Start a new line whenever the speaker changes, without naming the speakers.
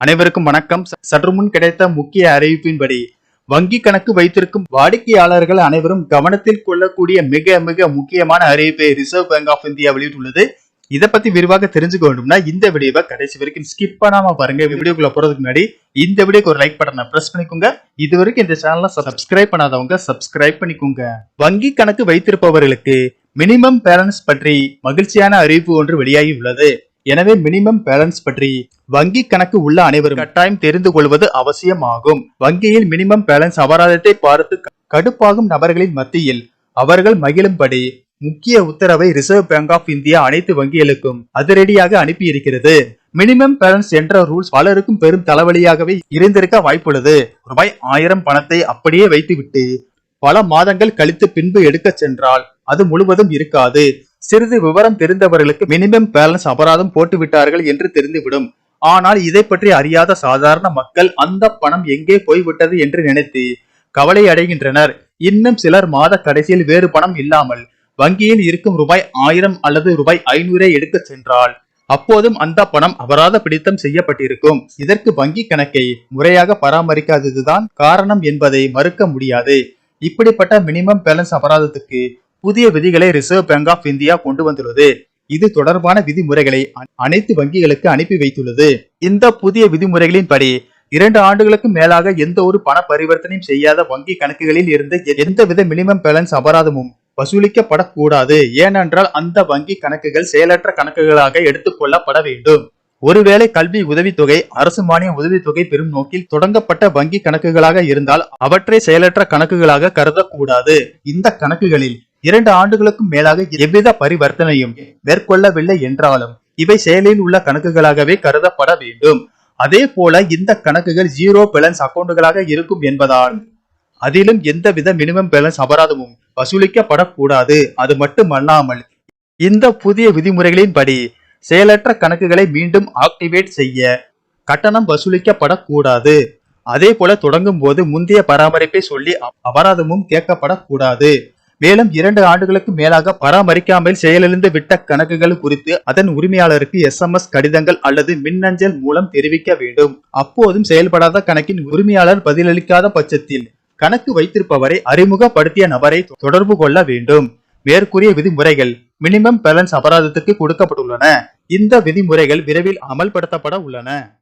அனைவருக்கும் வணக்கம். சற்று முன் கிடைத்த முக்கிய அறிவிப்பின்படி வங்கி கணக்கு வைத்திருக்கும் வாடிக்கையாளர்கள் அனைவரும் கவனத்தில் கொள்ளக்கூடிய மிக மிக முக்கியமான அறிவிப்பை ரிசர்வ் பேங்க் ஆஃப் இந்தியா வெளியிட்டுள்ளது. இதை பத்தி விரிவாக தெரிஞ்சுக்க வேண்டும்னா இந்த வீடியோவை கடைசி வரைக்கும் ஸ்கிப் பண்ணாம பாருங்க. வீடியோக்குள்ள போறதுக்கு முன்னாடி இந்த வீடியோக்கு ஒரு லைக் பட்டனை பிரஸ் பண்ணிக்கோங்க. இது வரைக்கும் இந்த சேனலை சப்ஸ்கிரைப் பண்ணாதவங்க சப்ஸ்கிரைப் பண்ணிக்கோங்க. வங்கி கணக்கு வைத்திருப்பவர்களுக்கு மினிமம் பேலன்ஸ் பற்றி மகிழ்ச்சியான அறிவிப்பு ஒன்று வெளியாகி உள்ளது. எனவே மினிமம் பேலன்ஸ் பற்றி வங்கி கணக்கு உள்ள அனைவரும் கட்டாயம் தெரிந்து கொள்வது அவசியமாகும். வங்கியில் மினிமம் பேலன்ஸ் அபராதத்தை பார்த்து கடுப்பாகும் நபர்களின் மத்தியில் அவர்கள் மகிழும்படி முக்கிய உத்தரவை ரிசர்வ் பேங்க் ஆஃப் இந்தியா அனைத்து வங்கிகளுக்கும் அதிரடியாக அனுப்பியிருக்கிறது. மினிமம் பேலன்ஸ் என்ற ரூல்ஸ் பலருக்கும் பெரும் தலைவலியாகவே இருந்திருக்க வாய்ப்புள்ளது. ரூபாய் ஆயிரம் பணத்தை அப்படியே வைத்துவிட்டு பல மாதங்கள் கழித்து பின்பு எடுக்க சென்றால் அது முழுவதும் இருக்காது. சிறிது விவரம் தெரிந்தவர்களுக்கு மினிமம் பேலன்ஸ் அபராதம் போட்டு விட்டார்கள் என்று தெரிந்துவிடும். ஆனால் இதை பற்றி அறியாத சாதாரண மக்கள் அந்த பணம் எங்கே போய்விட்டது என்று நினைத்து கவலை அடைகின்றனர். இன்னும் சிலர் மாத கடைசியில் வேறு பணம் இல்லாமல் வங்கியில் இருக்கும் ரூபாய் ஆயிரம் அல்லது ரூபாய் ஐநூறை எடுக்க சென்றால் அப்போதும் அந்த பணம் அபராத பிடித்தம் செய்யப்பட்டிருக்கும். இதற்கு வங்கி கணக்கை முறையாக பராமரிக்காததுதான் காரணம் என்பதை மறுக்க முடியாது. இப்படிப்பட்ட மினிமம் பேலன்ஸ் அபராதத்துக்கு புதிய விதிகளை ரிசர்வ் பேங்க் ஆஃப் இந்தியா கொண்டு வந்துள்ளது இது தொடர்பான விதிமுறைகளை அனைத்து வங்கிகளுக்கு அனுப்பி வைத்துள்ளது. இந்த புதிய விதிமுறைகளின்படி இரண்டு ஆண்டுகளுக்கு மேலாக எந்த ஒரு பண பரிவர்த்தனையும் செய்யாத வங்கி கணக்குகளில் இருந்து எந்தவித மினிமம் பேலன்ஸ் அபராதமும் வசூலிக்கப்படக்கூடாது. ஏனென்றால் அந்த வங்கி கணக்குகள் செயலற்ற கணக்குகளாக எடுத்துக்கொள்ளப்பட வேண்டும். ஒருவேளை கல்வி உதவித்தொகை அரசு மானிய உதவித்தொகை பெறும் நோக்கில் தொடங்கப்பட்ட வங்கி கணக்குகளாக இருந்தால் அவற்றை செயலற்ற கணக்குகளாக கருதக்கூடாது. இந்த கணக்குகளில் இரண்டு ஆண்டுகளுக்கும் மேலாக எவ்வித பரிவர்த்தனையும் மேற்கொள்ளவில்லை என்றாலும் இவை செயலில் உள்ள கணக்குகளாகவே கருதப்பட வேண்டும். அதே போல இந்த கணக்குகள் ஜீரோ பேலன்ஸ் அக்கௌண்டுகளாக இருக்கும் என்பதால் அதிலும் எந்தவித மினிமம் பேலன்ஸ் அபராதமும் வசூலிக்கப்படக்கூடாது. அது மட்டுமல்லாமல் இந்த புதிய விதிமுறைகளின்படி செயலற்ற கணக்குகளை மீண்டும் ஆக்டிவேட் செய்ய கட்டணம் வசூலிக்கப்படக்கூடாது. அதே போல தொடங்கும் போது முந்தைய பராமரிப்பை சொல்லி அபராதமும் கேட்கப்படக்கூடாது. மேலும் இரண்டு ஆண்டுகளுக்கு மேலாக பராமரிக்காமல் செயலிழந்து விட்ட கணக்குகள் குறித்து அதன் உரிமையாளருக்கு எஸ்எம்எஸ் கடிதங்கள் அல்லது மின்னஞ்சல் மூலம் தெரிவிக்க வேண்டும். அப்போதும் செயல்படாத கணக்கின் உரிமையாளர் பதிலளிக்காத பட்சத்தில் கணக்கு வைத்திருப்பவரை அறிமுகப்படுத்திய நபரை தொடர்பு கொள்ள வேண்டும். மேற்கூறிய விதிமுறைகள் மினிமம் பேலன்ஸ் அபராதத்துக்கு கொடுக்கப்பட்டுள்ளன. இந்த விதிமுறைகள் விரைவில் அமல்படுத்தப்பட உள்ளன.